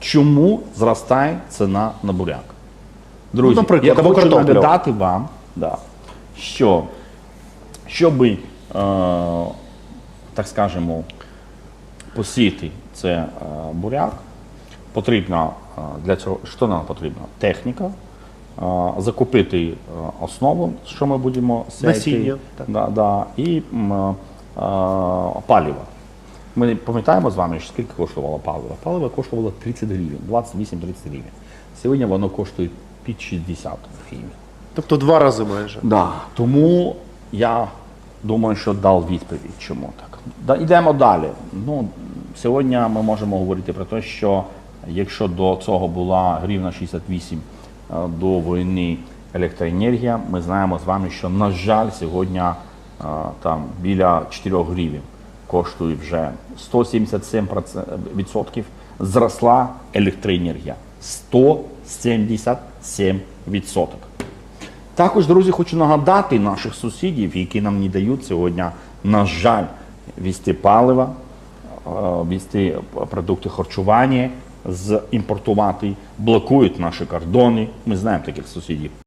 чому зростає ціна на буряк. Друзі, Ну, наприклад, я хочу картоплю. нагадати вам, да, що щоб, е, так скажемо, посіяти це е, буряк, потрібно е, для цього, що нам потрібно? Техніка, е, закупити е, основу, що ми будемо сіяти. Да, да, і е, паліво. Ми пам'ятаємо з вами, що скільки коштувало паливо? Паливо коштувало 30 гривень, 28-30 гривень. Сьогодні воно коштує під 60 гривень. Тобто два рази майже. Да. Тому я думаю, що дав відповідь, чому так. Да, йдемо далі. Ну, сьогодні ми можемо говорити про те, що якщо до цього була гривна 68 е, до війни електроенергія, ми знаємо з вами, що, на жаль, сьогодні е, там біля 4 гривень коштує вже 177% зросла електроенергія. 177%. Також, друзі, хочу нагадати наших сусідів, які нам не дають сьогодні, на жаль, вести паливо, е, вести продукти харчування, з імпортувати, блокують наші кордони. Ми знаємо таких сусідів.